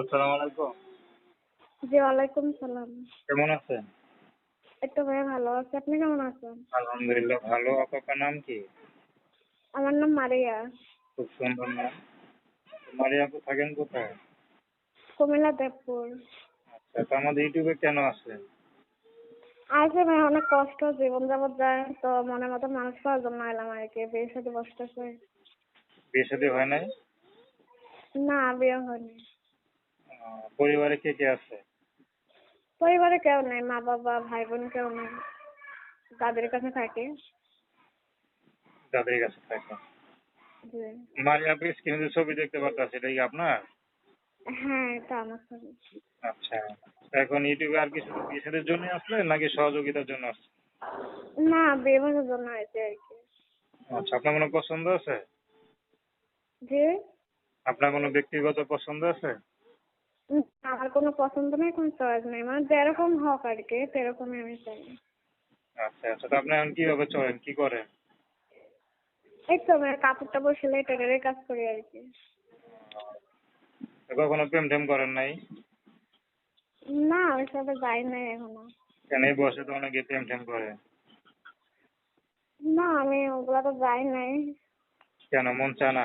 আসসালামু আলাইকুম জি ওয়ালাইকুম সালাম। কেমন আছেন? এই ভাইয়া ভালো আছি। আপনি কেমন আছেন? আলহামদুলিল্লাহ ভালো। আপনার নাম কি? আমার নাম মারিয়া। খুব সুন্দর নাম। মারিয়া আপু থাকেন কোথায়? কুমিল্লা দেবপুর। আচ্ছা তো আমাদের ইউটিউবে কেন আসলেন? আছে ভাই অনেক কষ্ট জীবন যাবত যায় তো মনের মতো মানুষ পাওয়ার জন্য এলাম আর কি। বিয়ের সাথে বসতেছে। বিয়ে শাদী হয় নাই? না বিয়ে হয়নি। পরিবারে কে কে আছে? পরিবারে কেউ নেই মা বাবা ভাই বোন কেউ নেই। দাদির কাছে থাকি। যাদের কাছে থাকে। মারিয়া স্ক্রিনে যে ছবি দেখতে পাচ্ছি এটা কি আপনার? হ্যাঁ এটা আমার ছবি। আচ্ছা এখন ইউটিউবে আর কিছু শাদীর জন্য আসলেন নাকি সহযোগিতার জন্য আসলেন না বিয়ে জন্য হয়েছে আর কি। আচ্ছা আপনার কোনো পছন্দ আছে? জি। আপনার কোনো ব্যক্তিগত পছন্দ আছে? আমার কোনো পছন্দ নেই কোনো চয়েস নেই। মানে যেরকম হোক আর কি সেরকমই আমি চাই। আচ্ছা আচ্ছা। তো আপনি এখন কীভাবে চলেন? কি করেন? এই তো মানে কাপড় টাপড় সেলাই টেলারের কাজ করি আর কি। তো কখনো প্রেম টেম করেন নাই? না ওইসবে যাই নাই এখনও। কেন? এই বয়সে তো অনেকে প্রেম টেম করে। না আমি ওগুলা তো যাই নাই। কেন? মন চায় না?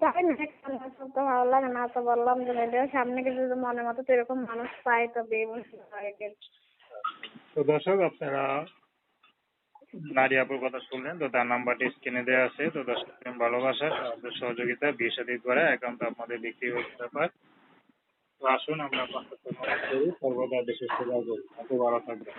যাই না কেন সব তো ভালো লাগে না, তো বললাম যে মেয়েদের সামনে কিছু যদি মনের মতো তো এরকম মানুষ পাই, তো বিয়ে বসে। তো দর্শক, আপনারা নারী আপুর কথা শুনলেন, তো তার নাম্বারটি স্ক্রিনে দেওয়া আছে, তো দর্শক ভালোবাসা সহযোগিতা, বিয়ে শাদী করে একান্ত আপনাদের ব্যক্তিগত ব্যাপার। তো আসুন, আমরা করি সর্বদা দেশের সেবা করি এত ভালো থাকবেন।